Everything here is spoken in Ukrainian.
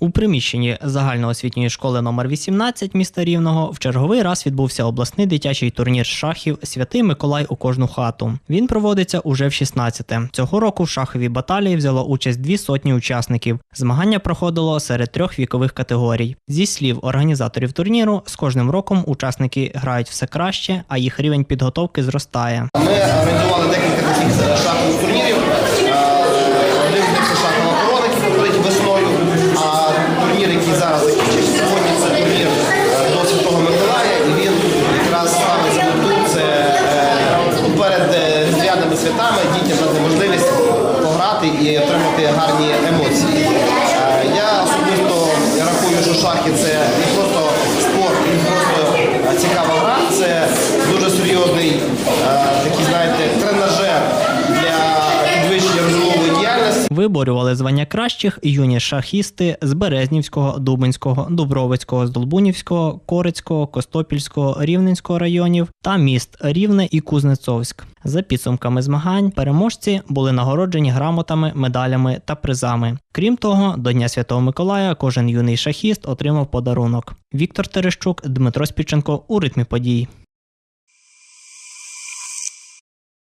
У приміщенні загальноосвітньої школи номер 18 міста Рівного в черговий раз відбувся обласний дитячий турнір шахів Святий Миколай у кожну хату. Він проводиться уже в 16-те. Цього року в шаховій баталії взяло участь дві сотні учасників. Змагання проходило серед трьох вікових категорій. Зі слів організаторів турніру, з кожним роком учасники грають все краще, а їх рівень підготовки зростає. Ми святами дітям дати можливість пограти і отримати гарні емоції. Е, Я особисто рахую, що шахи це не просто спорт, не просто е, цікава гра, Виборювали звання кращих юні шахісти з Березнівського, Дубинського, Дубровицького, Здолбунівського, Корицького, Костопільського, Рівненського районів та міст Рівне і Кузнецовськ. За підсумками змагань переможці були нагороджені грамотами, медалями та призами. Крім того, до Дня Святого Миколая кожен юний шахіст отримав подарунок. Віктор Терещук, Дмитро Спіченко у ритмі подій.